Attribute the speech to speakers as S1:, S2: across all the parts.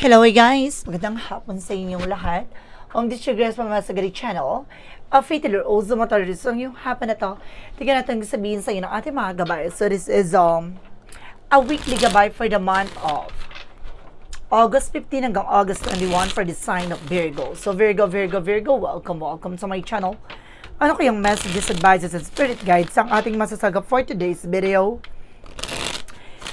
S1: Hello guys! Magandang hapon sa inyong lahat. Ang Distress pa mga Sagari Channel. A Fatal also Motorist. So yung hapon na to, tingnan natin sabihin sa inyo ng ating mga gabay. So this is um a weekly gabay for the month of August 15 hanggang August 21 for the sign of Virgo. So Virgo, Virgo, Virgo, welcome, welcome to my channel. Ano kayang messages, advices, and spirit guides ang ating masasagap for today's video?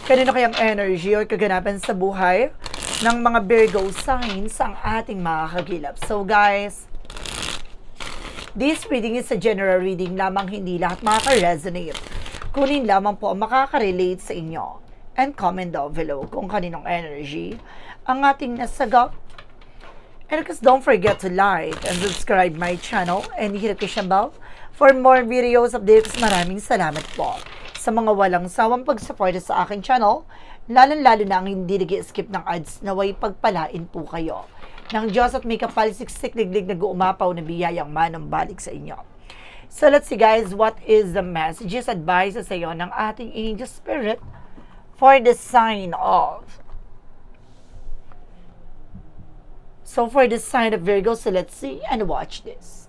S1: Kanino kayang energy o kaganapan sa buhay ng mga Virgo signs ang ating mga kagilap. So guys, this reading is a general reading lamang hindi lahat makaka-resonate. Kunin lamang po ang makaka-relate sa inyo. And comment down below kung kaninong energy ang ating nasagap. And of course, don't forget to like and subscribe my channel and hit the notification bell for more videos updates. Maraming salamat po sa mga walang sawang pagsuporta sa aking channel, lalong-lalo na ang hindi nag skip ng ads na way pagpalain po kayo. Ng Diyos at may kapal siksik liglig nag-uumapaw na biyayang manang balik sa inyo. So let's see guys, what is the messages, advices sa iyo ng ating angel spirit for the sign of So for the sign of Virgo, so let's see and watch this.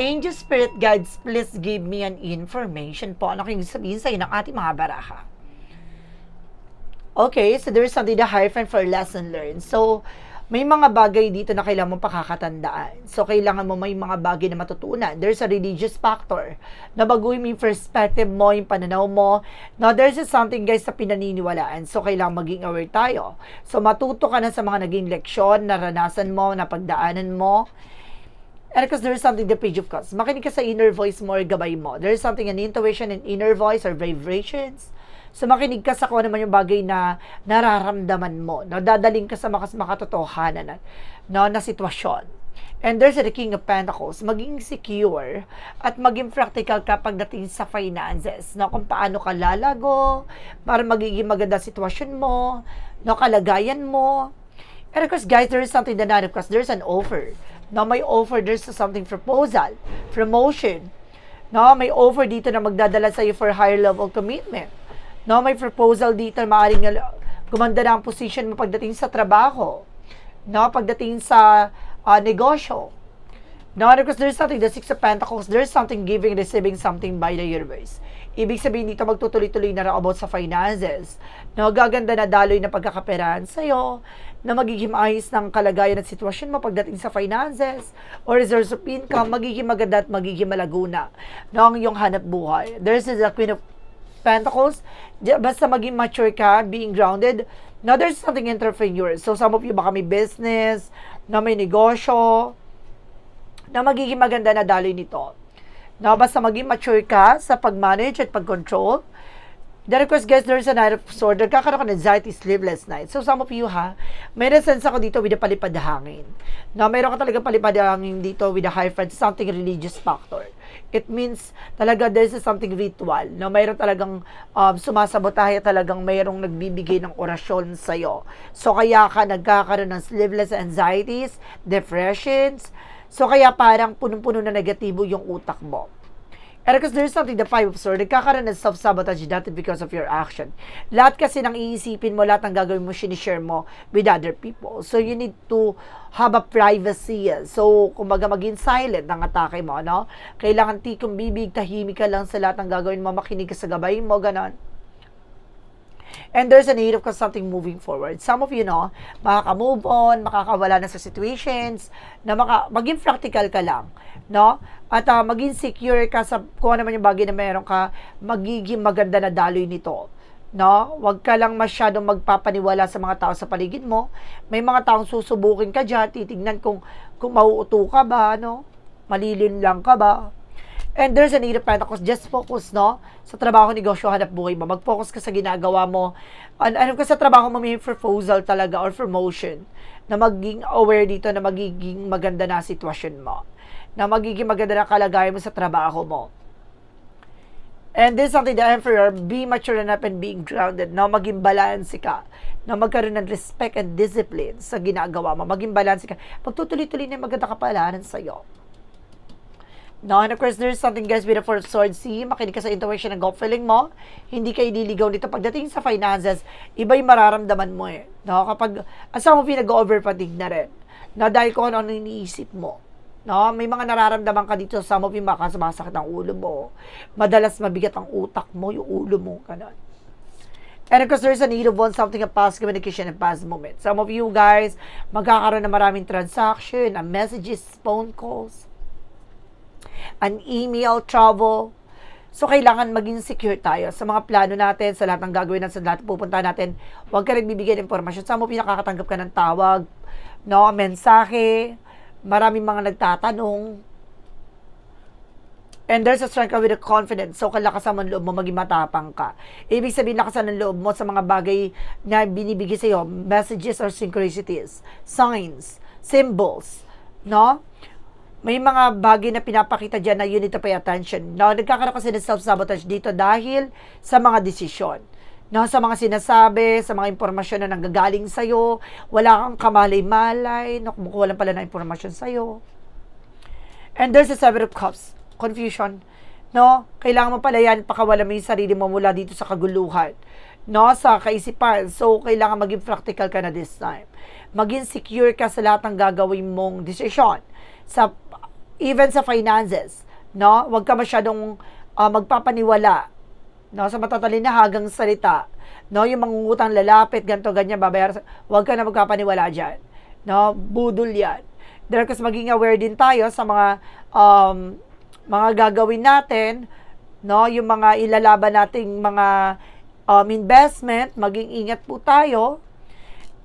S1: Angel Spirit Guides, please give me an information po. Ano kayong sabihin sa ng ating mga baraha? Okay, so there's something the hyphen for lesson learned. So, may mga bagay dito na kailangan mong pakakatandaan. So, kailangan mo may mga bagay na matutunan. There's a religious factor na mo yung perspective mo, yung pananaw mo. Now, there's something guys sa pinaniniwalaan. So, kailangan maging aware tayo. So, matuto ka na sa mga naging leksyon, naranasan mo, napagdaanan mo. And because there's something the page of cups. Makinig ka sa inner voice mo or gabay mo. There's something an intuition and inner voice or vibrations. So makinig ka sa kung ano man yung bagay na nararamdaman mo. No? Dadaling ka sa makas makatotohanan na, no, na sitwasyon. And there's the King of Pentacles, maging secure at maging practical kapag dating sa finances, no? Kung paano ka lalago, para magiging maganda sitwasyon mo, no? Kalagayan mo. And of course, guys, there is something that not, of course, there's an offer. No, may offer, there's something proposal, promotion. No, may offer dito na magdadala sa iyo for higher level commitment. No, may proposal dito na- gumanda na ang position mo pagdating sa trabaho. No, pagdating sa ah, negosyo. No, because there's something, the Six of Pentacles, there's something giving, receiving something by the universe. Ibig sabihin dito, magtutuloy-tuloy na rin about sa finances. No, gaganda na daloy na pagkakaperahan sa'yo, na magiging ayos ng kalagayan at sitwasyon mo pagdating sa finances or reserves of income, magiging maganda at magiging malaguna no, ang iyong hanap buhay. There's the Queen of Pentacles, basta maging mature ka, being grounded. Now, there's something entrepreneur. So, some of you baka may business, na may negosyo, na magiging maganda na daloy nito. No, basta maging mature ka sa pag-manage at pag-control. Of course, guys, there's a night of sword. Nagkakaroon ka ng anxiety, sleepless night. So, some of you ha, may sense ako dito with a palipad hangin. No, meron ka talaga palipad hangin dito with a high friend, something religious factor. It means talaga there's something ritual. No, mayroon talagang um, sumasabotahe talagang mayroong nagbibigay ng orasyon sa'yo. So, kaya ka nagkakaroon ng sleepless anxieties, depressions, So, kaya parang punong-puno na negatibo yung utak mo. Because there's something, the five of swords, nagkakaroon ng self-sabotage dati because of your action. Lahat kasi ng iisipin mo, lahat ng gagawin mo, sinishare mo with other people. So, you need to have a privacy. So, kumbaga maging silent ng atake mo, no? Kailangan tikong bibig, tahimik ka lang sa lahat ng gagawin mo, makinig ka sa gabay mo, ganon. And there's a need of something moving forward. Some of you know, makaka-move on, makakawala na sa situations, na maka, maging practical ka lang, no? At ah, maging secure ka sa kung ano man yung bagay na meron ka, magiging maganda na daloy nito. No? Huwag ka lang masyadong magpapaniwala sa mga tao sa paligid mo. May mga taong susubukin ka dyan, titignan kung, kung mauuto ka ba, no? Malilin lang ka ba? And there's a need of Pentacles. Just focus, no? Sa trabaho, negosyo, hanap buhay mo. Mag-focus ka sa ginagawa mo. An ano ka sa trabaho mo, may proposal talaga or promotion na maging aware dito na magiging maganda na sitwasyon mo. Na magiging maganda na kalagayan mo sa trabaho mo. And this is something the Emperor, be mature enough and being grounded, na maging balance ka, na magkaroon ng respect and discipline sa ginagawa mo, maging balance ka. Pagtutuloy-tuloy na maganda kapalaran sa'yo. No, and of course, there's something guys with the fourth sword. See, makinig ka sa intuition ng gut feeling mo. Hindi ka ililigaw dito. Pagdating sa finances, iba yung mararamdaman mo eh. No, kapag, asa mo pinag-overpatig na rin. No, dahil kung ano, iniisip mo. No, may mga nararamdaman ka dito sa mo, baka sumasakit ang ulo mo. Madalas mabigat ang utak mo, yung ulo mo, ganun. And of course, there's a need of one something of past communication and past moment. Some of you guys, magkakaroon ng maraming transaction, messages, phone calls, an email, travel. So, kailangan maging secure tayo sa mga plano natin, sa lahat ng gagawin natin, sa lahat pupunta natin. Huwag ka rin bibigyan ng impormasyon. Sa mo, pinakakatanggap ka ng tawag, no, mensahe, maraming mga nagtatanong, And there's a strength with a confidence. So, kalakasan mo loob mo, maging matapang ka. Ibig sabihin, lakasan ng loob mo sa mga bagay na binibigay sa iyo, messages or synchronicities, signs, symbols, no? May mga bagay na pinapakita dyan na you need to pay attention. No? Nagkakaroon kasi ng self-sabotage dito dahil sa mga desisyon. No, sa mga sinasabi, sa mga impormasyon na nanggagaling sa'yo, wala kang kamalay-malay, no, kumukuha lang pala ng impormasyon sa'yo. And there's a seven of cups confusion. No? Kailangan mo pala yan, pakawala mo yung sarili mo mula dito sa kaguluhan. No? Sa kaisipan. So, kailangan maging practical ka na this time. Maging secure ka sa lahat ng gagawin mong desisyon. Sa, even sa finances. No? Huwag ka masyadong uh, magpapaniwala. No? Sa matatalinhagang salita. No? Yung mangungutang lalapit, ganto ganyan, babayar. Huwag ka na magpapaniwala dyan. No? Budol yan. There, kasi maging aware din tayo sa mga um, mga gagawin natin, no, yung mga ilalaban nating mga um, investment, maging ingat po tayo.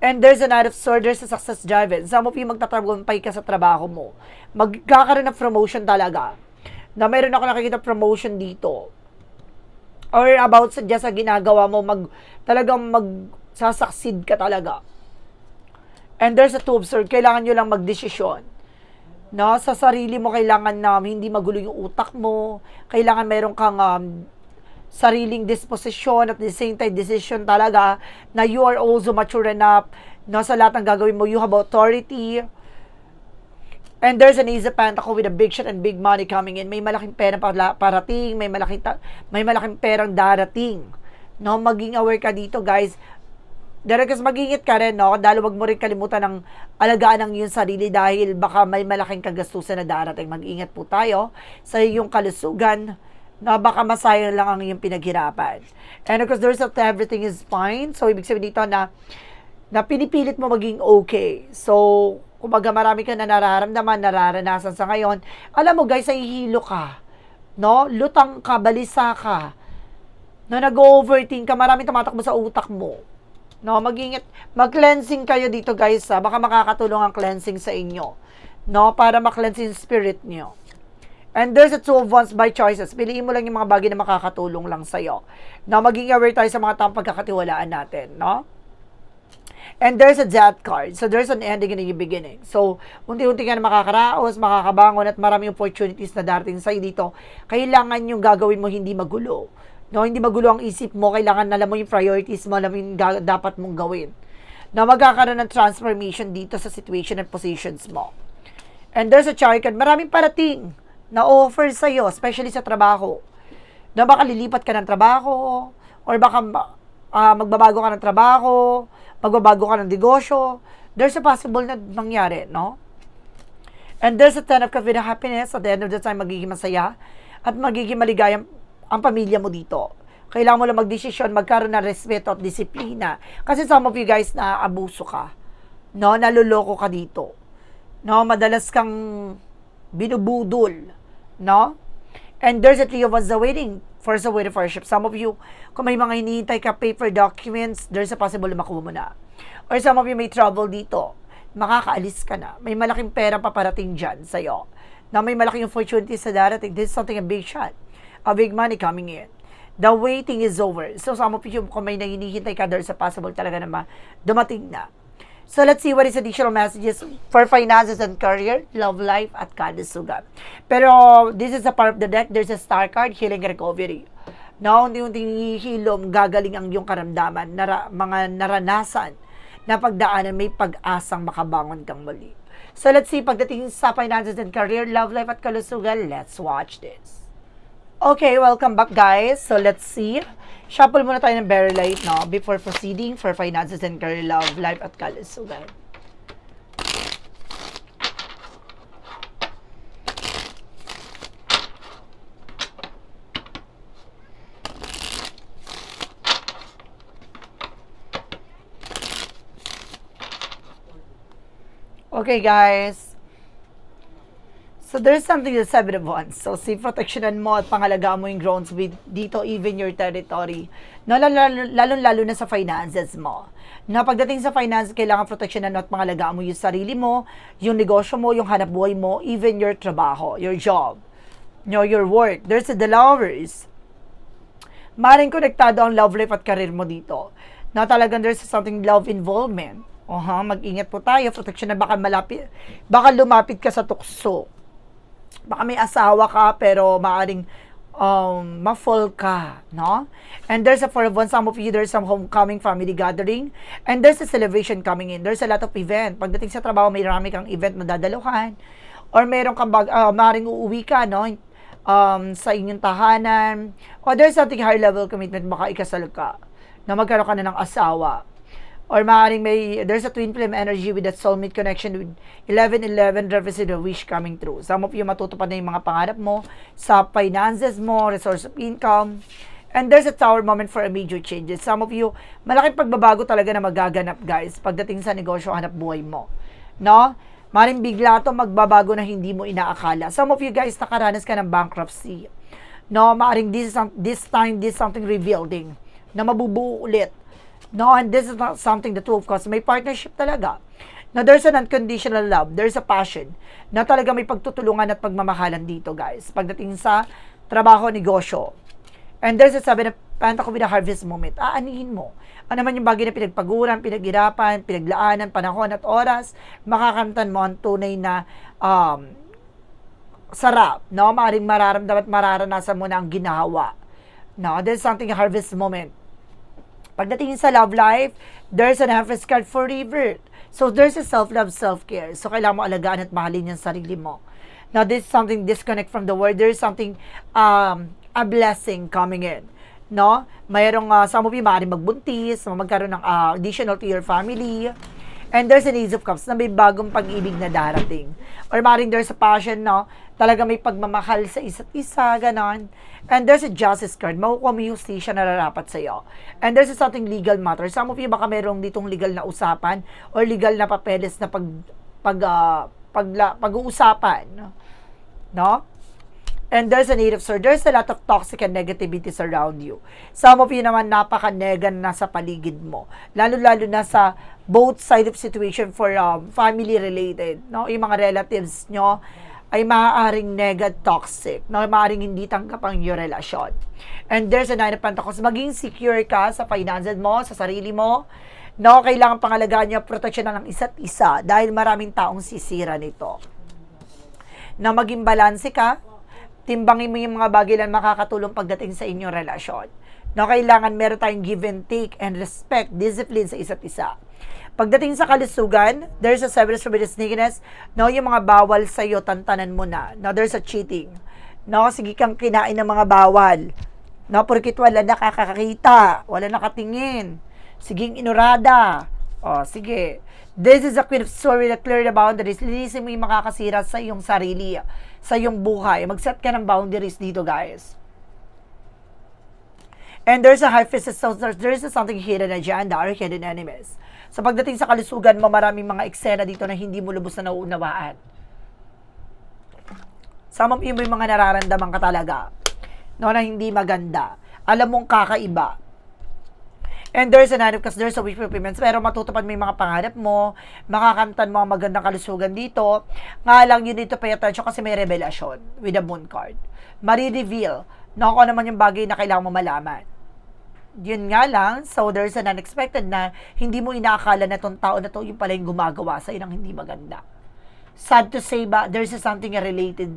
S1: And there's a lot of sword, there's a success driven. Some of you magtatagumpay ka sa trabaho mo. Magkakaroon ng promotion talaga. Na meron ako nakikita promotion dito. Or about sa, just sa ginagawa mo, mag, talagang magsasucceed ka talaga. And there's a two of swords, kailangan nyo lang magdesisyon no, sa sarili mo kailangan na hindi magulo yung utak mo, kailangan meron kang um, sariling disposisyon at the same time decision talaga na you are also mature enough no, sa lahat ng gagawin mo, you have authority. And there's an easy pentacle with a big shot and big money coming in. May malaking pera para, parating, may malaking, ta- may malaking perang darating. No, maging aware ka dito, guys. Direk, kasi mag-ingat ka rin, no? Dahil wag mo rin kalimutan ng alagaan ng iyong sarili dahil baka may malaking kagastusan na darating. Mag-ingat po tayo sa iyong kalusugan na baka masayang lang ang iyong pinaghirapan. And of course, there's a everything is fine. So, ibig sabihin dito na na pinipilit mo maging okay. So, kumbaga marami ka na nararamdaman, nararanasan sa ngayon. Alam mo guys, ay hilo ka. No? Lutang ka, balisa ka. No, nag-overthink ka, marami tumatakbo sa utak mo No, mag-ingat, mag-cleansing kayo dito guys ha. Baka makakatulong ang cleansing sa inyo. No, para ma-cleanse spirit niyo. And there's a two of wands by choices. Piliin mo lang yung mga bagay na makakatulong lang sa'yo. No, maging aware tayo sa mga taong pagkakatiwalaan natin, no? And there's a death card. So, there's an ending and a beginning. So, unti-unti ka na makakaraos, makakabangon, at maraming opportunities na darating sa'yo dito. Kailangan yung gagawin mo hindi magulo No, hindi magulo ang isip mo, kailangan alam mo yung priorities mo, alam mo yung dapat mong gawin. Na magkakaroon ng transformation dito sa situation and positions mo. And there's a card, maraming parating na offer sa iyo, especially sa trabaho. Na baka lilipat ka ng trabaho, or baka uh, magbabago ka ng trabaho, magbabago ka ng negosyo. There's a possible na mangyari, no? And there's a ten of cups with happiness. At the end of the time, magiging masaya at magiging maligayang ang pamilya mo dito. Kailangan mo lang magdesisyon, magkaroon ng respeto at disiplina. Kasi some of you guys na abuso ka. No, naluloko ka dito. No, madalas kang binubudol. No? And there's a three of us waiting for the waiting for a ship. Some of you, kung may mga hinihintay ka paper documents, there's a possible makuha mo na. Or some of you may trouble dito. Makakaalis ka na. May malaking pera paparating dyan sa'yo. Na may malaking opportunity sa darating. This is something a big shot a big money coming in. The waiting is over. So, some of you, kung may hinihintay ka, there's a possible talaga na dumating na. So, let's see what is additional messages for finances and career, love life, at kalusugan. Pero, this is a part of the deck. There's a star card, healing recovery. Now, unti-unting hilom, gagaling ang iyong karamdaman, nara, mga naranasan na pagdaanan, may pag-asang makabangon kang muli. So let's see, pagdating sa finances and career, love life at kalusugan, let's watch this. Okay, welcome back guys. So let's see. Shuffle muna tayo ng very light, no? Before proceeding for finances and career, love life at kalusugan. Okay, guys. So, there's something the seven of wands. So, si protectionan mo at pangalagaan mo yung grounds with dito, even your territory. No, lalo, lalo, lalo na sa finances mo. Na pagdating sa finance, kailangan protectionan mo at pangalagaan mo yung sarili mo, yung negosyo mo, yung hanap buhay mo, even your trabaho, your job, no, your work. There's the lovers. Maring konektado ang love life at career mo dito. Na talagang there's something love involvement. Oha, mag-ingat po tayo. Protection na baka malapit, baka lumapit ka sa tukso. Baka may asawa ka, pero maaring um, ma-fall ka, no? And there's a for one, some of you, there's some homecoming family gathering, and there's a celebration coming in. There's a lot of event. Pagdating sa trabaho, may rami kang event na dadaluhan. Or meron kang bag, uh, maaaring uuwi ka, no? Um, sa inyong tahanan. Or there's something high level commitment, baka ikasal ka. Na magkaroon ka na ng asawa or maaaring may there's a twin flame energy with that soulmate connection with 11-11 represent a wish coming true. Some of you matutupad na yung mga pangarap mo sa finances mo, resource of income, and there's a tower moment for a major changes. Some of you, malaking pagbabago talaga na magaganap guys pagdating sa negosyo hanap buhay mo. No? Maring bigla to magbabago na hindi mo inaakala. Some of you guys nakaranas ka ng bankruptcy. No, maaring this, is, this time this is something rebuilding na mabubuo ulit No, and this is not something that will cause may partnership talaga. Na there's an unconditional love, there's a passion, na talaga may pagtutulungan at pagmamahalan dito, guys. Pagdating sa trabaho, negosyo. And there's a na panta ko with a harvest moment. Aanihin mo. Ano naman yung bagay na pinagpaguran, pinaghirapan, pinaglaanan, panahon at oras, makakamtan mo ang tunay na um, sarap, no? Maring mararamdaman at mararanasan mo na ang ginawa. No, there's something harvest moment Pagdating sa love life, there's an emphasis card for rebirth. So, there's a self-love, self-care. So, kailangan mo alagaan at mahalin yung sarili mo. Now, this is something disconnect from the world. There's something, um, a blessing coming in. No? Mayroong, uh, some of you, maaaring magbuntis, magkaroon ng uh, additional to your family. And there's an Ace of Cups na may bagong pag-ibig na darating. Or maaaring there's a passion, no? Talaga may pagmamahal sa isa't isa, ganon. And there's a justice card. Makukuha mo yung justisya na rarapat sa'yo. And there's a something legal matter. Some of you baka merong ditong legal na usapan or legal na papeles na pag, pag, uh, pag, pag-uusapan. No? And there's a native sir. There's a lot of toxic and negativities around you. Some of you naman napaka-nega na sa paligid mo. Lalo-lalo na sa both side of situation for um, family related. No? Yung mga relatives nyo ay maaaring nega toxic, no? maaaring hindi tanggap ang iyong relasyon. And there's a nine of pentacles. Maging secure ka sa finances mo, sa sarili mo. No, kailangan pangalagaan niyo protection ng isa't isa dahil maraming taong sisira nito. Na maging balanse ka, timbangin mo yung mga bagay na makakatulong pagdating sa inyong relasyon. No, kailangan meron tayong give and take and respect, discipline sa isa't isa. Pagdating sa kalusugan, there's a severance the sneakiness. No, yung mga bawal sa iyo, tantanan mo na. No, there's a cheating. No, sige kang kinain ng mga bawal. No, porkit wala nakakakita, wala nakatingin. Siging inurada. O, sige. This is a queen of story that clear the boundaries. Linisin mo yung makakasira sa iyong sarili, sa iyong buhay. Mag-set ka ng boundaries dito, guys. And there's a high fist, so there's a something hidden agenda or hidden enemies. Sa pagdating sa kalusugan mo, maraming mga eksena dito na hindi mo lubos na nauunawaan. Of you may mga nararamdaman ka talaga no, na hindi maganda. Alam mong kakaiba. And there's an hand because there's a wish fulfillment. Pero matutupad mo yung mga pangarap mo, makakantan mo ang magandang kalusugan dito. Nga lang yun dito pay attention kasi may revelation with the moon card. Mari-reveal na ako naman yung bagay na kailangan mo malaman yun nga lang, so there's an unexpected na hindi mo inaakala na tong tao na to yung pala yung gumagawa sa ng hindi maganda. Sad to say ba, there's something related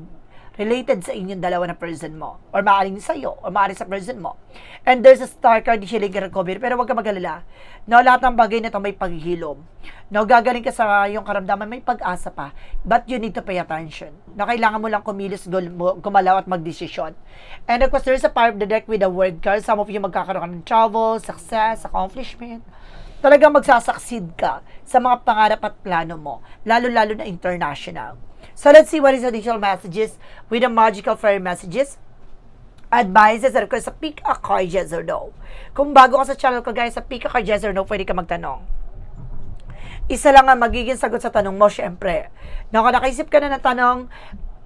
S1: related sa inyong dalawa na person mo. Or maaaring sa'yo, or maaaring sa person mo. And there's a star card, di healing recovery. Pero huwag ka magalala. No, lahat ng bagay na ito may paghihilom. No, gagaling ka sa yung karamdaman, may pag-asa pa. But you need to pay attention. No, kailangan mo lang kumilos, gumalaw at magdesisyon. And of course, there's a part of the deck with a word card. Some of you magkakaroon ng travel, success, accomplishment talagang magsasucceed ka sa mga pangarap at plano mo, lalo-lalo na international. So let's see what is additional messages with the magical fairy messages. Advices at request sa pick a card, yes or no. Kung bago ka sa channel ko guys, sa pick a card, yes or no, pwede ka magtanong. Isa lang ang magiging sagot sa tanong mo, syempre. No, kung nakaisip ka na ng tanong,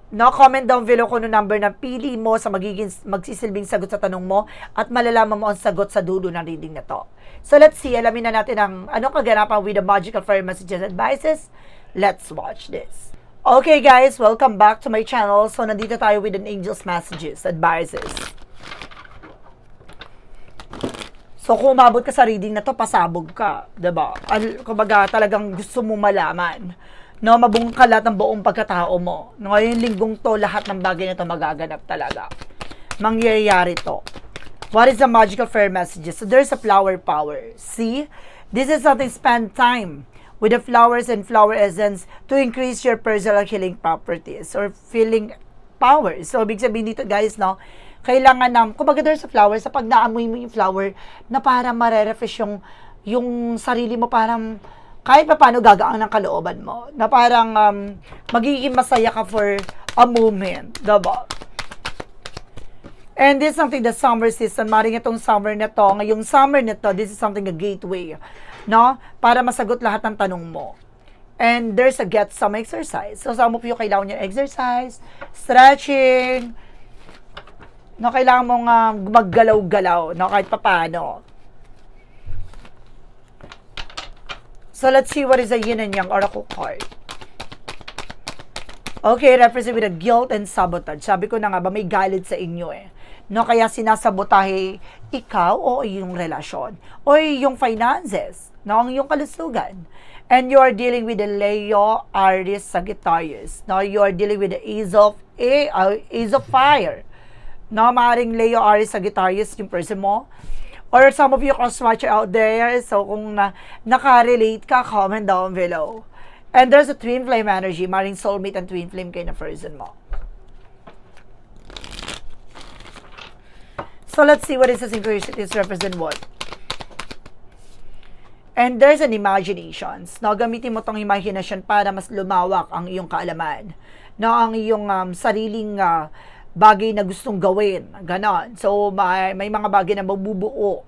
S1: no, comment down below kung ano number na pili mo sa magiging magsisilbing sagot sa tanong mo at malalaman mo ang sagot sa dulo ng reading na to. So let's see, alamin na natin ang anong kaganapan with the magical fairy messages and advices. Let's watch this. Okay guys, welcome back to my channel. So nandito tayo with an angel's messages, advices. So kung umabot ka sa reading na to, pasabog ka, 'di ba? Kumbaga talagang gusto mo malaman. No, mabungkal lahat ng buong pagkatao mo. No, ngayong linggong to, lahat ng bagay na to magaganap talaga. Mangyayari to. What is the magical fairy messages? So there's a flower power. See? This is something spend time with the flowers and flower essence to increase your personal healing properties or feeling power. So, big sabihin dito guys, no, kailangan na, kumbaga there's a flower, sa pag naamoy mo yung flower, na para marerefresh yung, yung sarili mo, parang, kahit pa paano gagaan ng kalooban mo, na parang um, magiging masaya ka for a moment, diba? And this is something the summer season, maring itong summer na to, ngayong summer na to, this is something a gateway, no? Para masagot lahat ng tanong mo. And there's a get some exercise. So, some of you kailangan nyo exercise, stretching, no, kailangan mong um, maggalaw-galaw, no, kahit papaano. So, let's see what is the yin and yang oracle card. Okay, represent with a guilt and sabotage. Sabi ko na nga ba, may galit sa inyo eh. No, kaya sinasabotahe ikaw o yung relasyon o yung finances, no, ang iyong kalusugan. And you are dealing with the Leo, Aries, Sagittarius. No, you are dealing with the Ace of A, uh, Ace of Fire. No, maaaring Leo, Aries, Sagittarius yung person mo. Or some of you cross-watcher out there, so kung na, nakarelate ka, comment down below. And there's a twin flame energy, maring soulmate and twin flame kayo na person mo. So let's see what is the synchronicities represent what. And there's an imaginations. No, gamitin mo tong imagination para mas lumawak ang iyong kaalaman. No, ang iyong um, sariling uh, bagay na gustong gawin. Ganon. So, may, may mga bagay na mabubuo.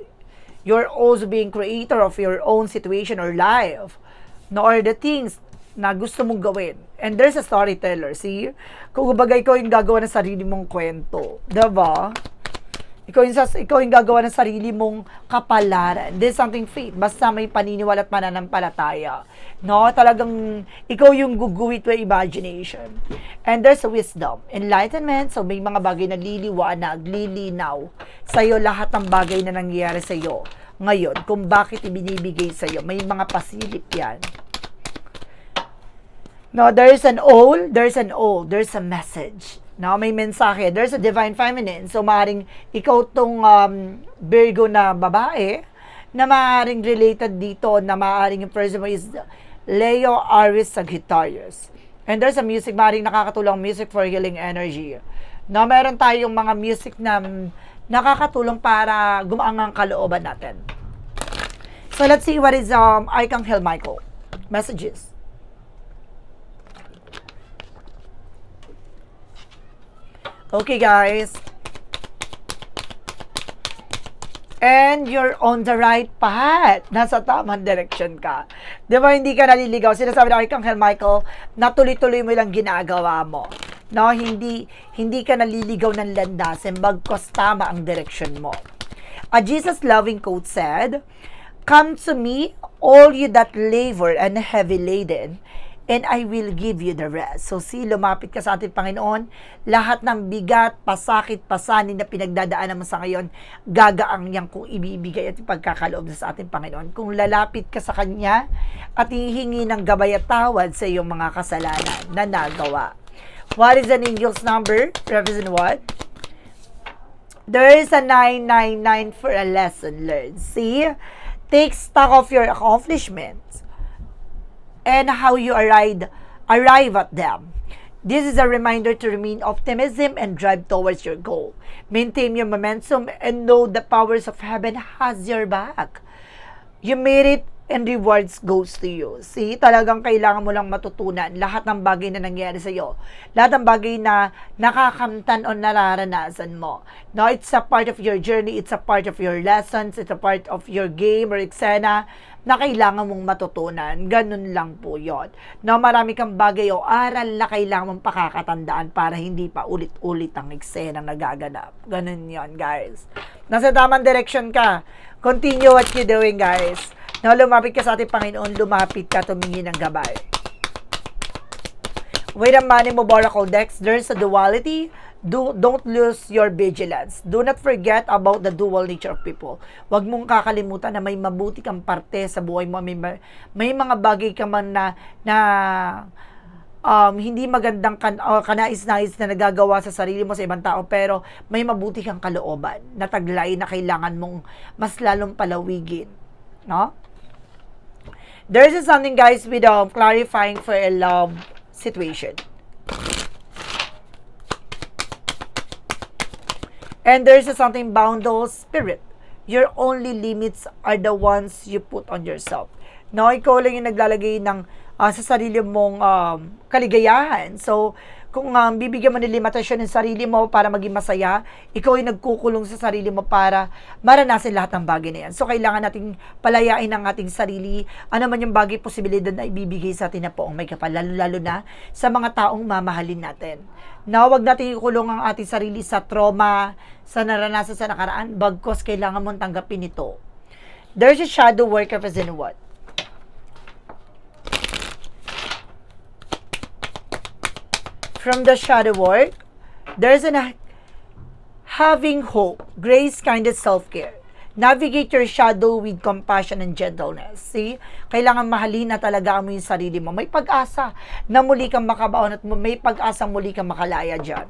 S1: You're also being creator of your own situation or life. No, or the things na gusto mong gawin. And there's a storyteller. See? Kung bagay ko yung gagawa ng sarili mong kwento. Diba? Ikaw yung, ikaw yung gagawa ng sarili mong kapalaran. This is something faith. Basta may paniniwala at mananampalataya. No? Talagang ikaw yung guguhit with imagination. And there's a wisdom. Enlightenment. So may mga bagay na liliwanag, lilinaw sa'yo lahat ng bagay na nangyayari sa'yo ngayon. Kung bakit ibinibigay sa'yo. May mga pasilip yan. No, there's an owl, there's an owl, there's a message. No, may mensahe. There's a divine feminine. So, maaaring ikaw tong um, Virgo na babae na maaaring related dito na maaaring yung person mo is Leo Aries Sagittarius. And there's a music, maaaring nakakatulong music for healing energy. No, meron tayong mga music na mm, nakakatulong para gumaang ang kalooban natin. So, let's see what is um, Archangel Michael. Messages. Okay, guys. And you're on the right path. Nasa tamang direction ka. Di ba, hindi ka naliligaw. Sinasabi na kay Angel Michael, na tuloy-tuloy mo lang ginagawa mo. No, hindi hindi ka naliligaw ng landasin bagkos tama ang direction mo. A Jesus loving quote said, Come to me, all you that labor and heavy laden, and I will give you the rest. So, si lumapit ka sa ating Panginoon, lahat ng bigat, pasakit, pasanin na pinagdadaanan mo sa ngayon, gagaang yan kung ibibigay at ipagkakaloob sa ating Panginoon. Kung lalapit ka sa Kanya at hihingi ng gabay at tawad sa iyong mga kasalanan na nagawa. What is an angel's number? Represent what? There is a 999 for a lesson learned. See? Take stock of your accomplishments and how you arrive, arrive at them. This is a reminder to remain optimism and drive towards your goal. Maintain your momentum and know the powers of heaven has your back. You made it and rewards goes to you. See, talagang kailangan mo lang matutunan lahat ng bagay na nangyari sa iyo. Lahat ng bagay na nakakamtan o nararanasan mo. No, it's a part of your journey, it's a part of your lessons, it's a part of your game or eksena na kailangan mong matutunan. Ganun lang po yon. No, marami kang bagay o aral na kailangan mong pakakatandaan para hindi pa ulit-ulit ang eksena nagaganap. Ganun yon guys. Nasa tamang direction ka. Continue what you're doing, guys. Na lumapit ka sa ating Panginoon, lumapit ka, tumingin ng gabay. With the money mo Oracle Dex, there's a duality. Do, don't lose your vigilance. Do not forget about the dual nature of people. Huwag mong kakalimutan na may mabuti kang parte sa buhay mo. May, may mga bagay ka man na, na um, hindi magandang kan, uh, kanais-nais na nagagawa sa sarili mo sa ibang tao pero may mabuti kang kalooban na taglay na kailangan mong mas lalong palawigin. No? There is something guys with um, clarifying for a love situation. And there's something boundless spirit. Your only limits are the ones you put on yourself. No, ikaw lang yung naglalagay ng uh, sa sarili mong um, kaligayahan. So, kung um, bibigyan mo ng limitasyon ng sarili mo para maging masaya, ikaw ay nagkukulong sa sarili mo para maranasin lahat ng bagay na yan. So, kailangan nating palayain ang ating sarili. Ano man yung bagay posibilidad na ibibigay sa atin na po ang may kapal, lalo-lalo na sa mga taong mamahalin natin. Na wag natin ikulong ang ating sarili sa trauma, sa naranasan sa nakaraan, bagkos kailangan mong tanggapin ito. There's a shadow work represent what? From the shadow work, there's an having hope, grace, kindness, self-care. Navigate your shadow with compassion and gentleness. See? Kailangan mahalin na talaga mo yung sarili mo. May pag-asa na muli kang makabaon at may pag-asa muli kang makalaya dyan.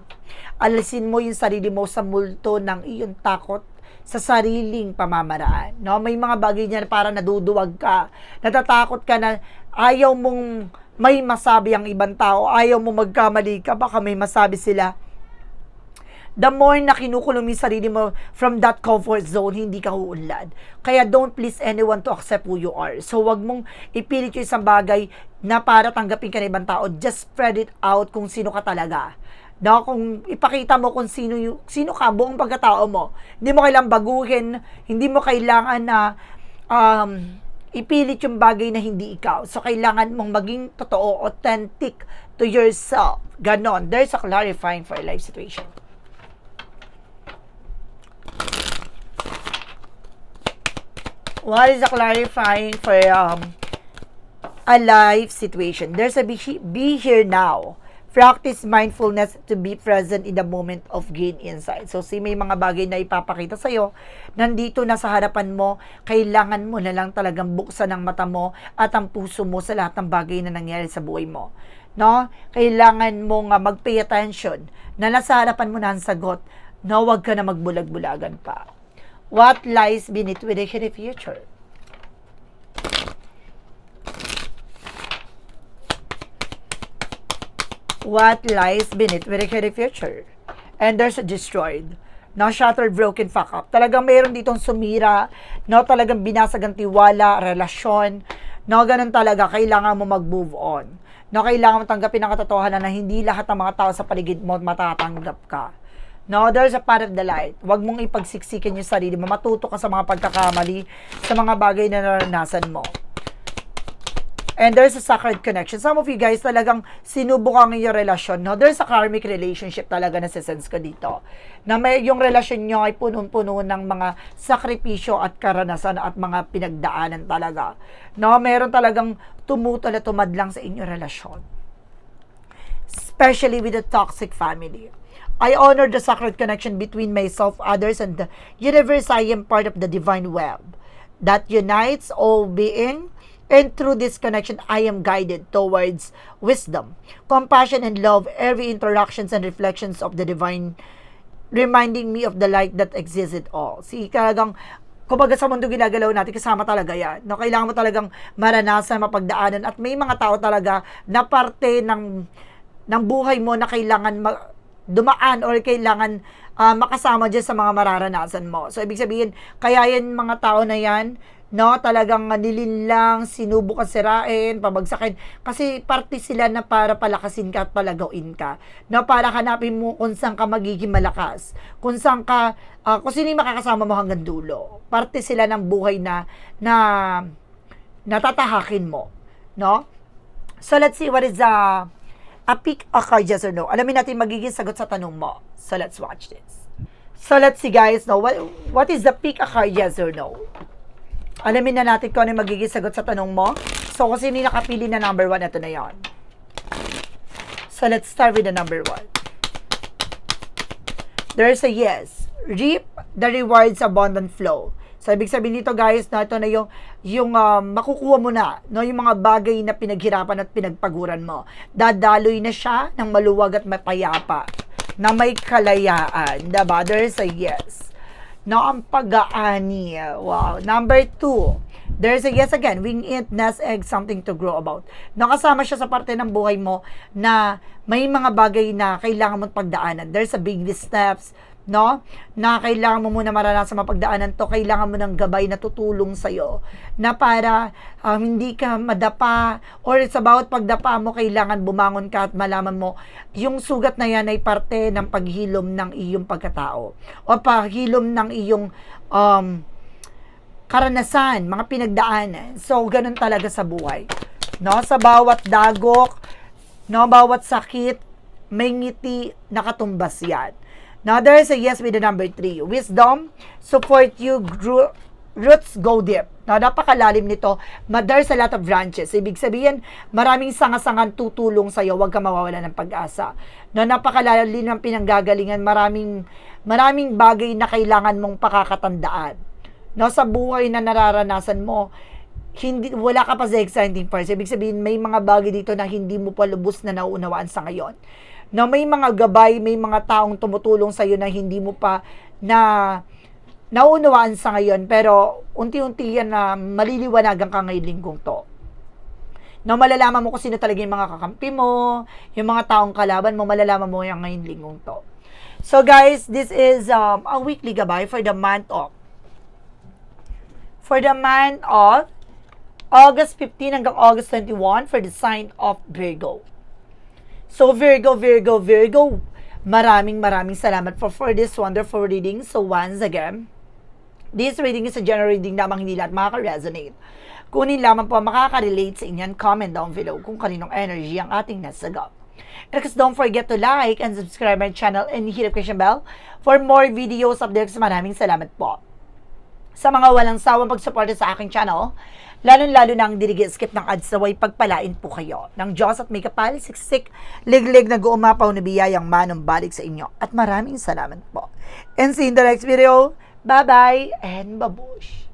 S1: Alisin mo yung sarili mo sa multo ng iyong takot sa sariling pamamaraan. No? May mga bagay niyan para naduduwag ka. Natatakot ka na ayaw mong may masabi ang ibang tao, ayaw mo magkamali ka, baka may masabi sila. The more na kinukulong yung sarili mo from that comfort zone, hindi ka uunlad. Kaya don't please anyone to accept who you are. So wag mong ipilit yung isang bagay na para tanggapin ka ng ibang tao. Just spread it out kung sino ka talaga. Na kung ipakita mo kung sino, yung, sino ka, buong pagkatao mo. Hindi mo kailangan baguhin, hindi mo kailangan na um, ipilit yung bagay na hindi ikaw. So, kailangan mong maging totoo, authentic to yourself. Ganon. There's a clarifying for a life situation. What is a clarifying for um, a life situation? There's a be, be here now practice mindfulness to be present in the moment of gain insight. So, si may mga bagay na ipapakita sa'yo, nandito na sa harapan mo, kailangan mo na lang talagang buksan ang mata mo at ang puso mo sa lahat ng bagay na nangyari sa buhay mo. No? Kailangan mo nga mag-pay attention na nasa harapan mo na ang sagot na huwag ka na magbulag-bulagan pa. What lies beneath the future? What lies beneath with the future. And there's a destroyed, no shattered, broken, fuck up. Talagang mayroon ditong sumira, no talagang binasag ang tiwala, relasyon, no ganun talaga, kailangan mo mag-move on. No, kailangan mo tanggapin ang katotohanan na hindi lahat ng mga tao sa paligid mo matatanggap ka. No, there's a part of the light. Huwag mong ipagsiksikin yung sarili mo. Matuto ka sa mga pagkakamali, sa mga bagay na naranasan mo. And there's a sacred connection. Some of you guys talagang sinubok ang iyong relasyon, no? There's a karmic relationship talaga na sense ko dito. Na may yung relasyon nyo ay punong-puno ng mga sakripisyo at karanasan at mga pinagdaanan talaga. No? Meron talagang tumutol at tumadlang sa inyong relasyon. Especially with a toxic family. I honor the sacred connection between myself, others, and the universe. I am part of the divine web that unites all being And through this connection, I am guided towards wisdom, compassion, and love. Every interactions and reflections of the divine reminding me of the light that exists in all. Si talagang kumbaga sa mundo ginagalaw natin, kasama talaga yan. No, kailangan mo talagang maranasan, mapagdaanan. At may mga tao talaga na parte ng, ng buhay mo na kailangan ma- dumaan or kailangan ah, makasama dyan sa mga mararanasan mo. So, ibig sabihin, kaya yan mga tao na yan, no, talagang nilinlang, sinubukan sirain, pabagsakin. Kasi parte sila na para palakasin ka at palagawin ka. No, para hanapin mo kung saan ka magiging malakas. Kung saan ka, ah, kung sino makakasama mo hanggang dulo. Parte sila ng buhay na, na, natatahakin mo. No? So, let's see what is the a pick a card, yes or no. Alamin natin magiging sagot sa tanong mo. So, let's watch this. So, let's see guys, no, what, what is the pick a card, yes or no? Alamin na natin kung ano yung magiging sagot sa tanong mo. So, kung sino yung nakapili na number one, ito na yon. So, let's start with the number one. There's a yes. Reap the rewards abundant flow. So, ibig sabihin nito guys, na ito na yung, yung um, makukuha mo na, no, yung mga bagay na pinaghirapan at pinagpaguran mo. Dadaloy na siya ng maluwag at mapayapa na may kalayaan. Diba? There's a yes. No, ang pag-aani. Wow. Number two, there's a yes again. Wing it, nest egg, something to grow about. Nakasama siya sa parte ng buhay mo na may mga bagay na kailangan mong pagdaanan. There's a big steps, no? Na kailangan mo muna maranasan mapagdaanan to, kailangan mo ng gabay na tutulong sa'yo. Na para um, hindi ka madapa or it's about pagdapa mo, kailangan bumangon ka at malaman mo yung sugat na yan ay parte ng paghilom ng iyong pagkatao. O paghilom ng iyong um, karanasan, mga pinagdaanan. So, ganun talaga sa buhay. No? Sa bawat dagok, no, bawat sakit, may ngiti, nakatumbas yan. Now, there is a yes with the number three. Wisdom, support you, gro- roots go deep. Now, napakalalim nito. Ma- There's a lot of branches. Ibig sabihin, maraming sanga-sangan tutulong sa'yo. Huwag ka mawawala ng pag-asa. No, napakalalim ng pinanggagalingan. Maraming, maraming bagay na kailangan mong pakakatandaan. No, sa buhay na nararanasan mo, hindi wala ka pa sa exciting part. Ibig sabihin, may mga bagay dito na hindi mo pa lubos na nauunawaan sa ngayon. Na may mga gabay, may mga taong tumutulong sa iyo na hindi mo pa na nauunawaan sa ngayon, pero unti-unti yan na maliliwanagan ka ngayong linggong to. Na malalaman mo kung sino talaga yung mga kakampi mo, yung mga taong kalaban mo, malalaman mo yan ngayong linggong to. So guys, this is um, a weekly gabay for the month of for the month of August 15 hanggang August 21 for the sign of Virgo. So Virgo, Virgo, Virgo, maraming maraming salamat for, for this wonderful reading. So once again, this reading is a general reading lamang hindi lahat makaka-resonate. Kunin lamang po makaka-relate sa inyo and comment down below kung kaninong energy ang ating nasagap. And because don't forget to like and subscribe my channel and hit the notification bell for more videos updates. Maraming salamat po sa mga walang sawang pagsuporta sa aking channel, lalong-lalo na ang dirigi skip ng ads naway pagpalain po kayo ng Diyos at may kapal, siksik, liglig na guumapaw na biyayang manong balik sa inyo. At maraming salamat po. And see you in the next video. Bye-bye and babush!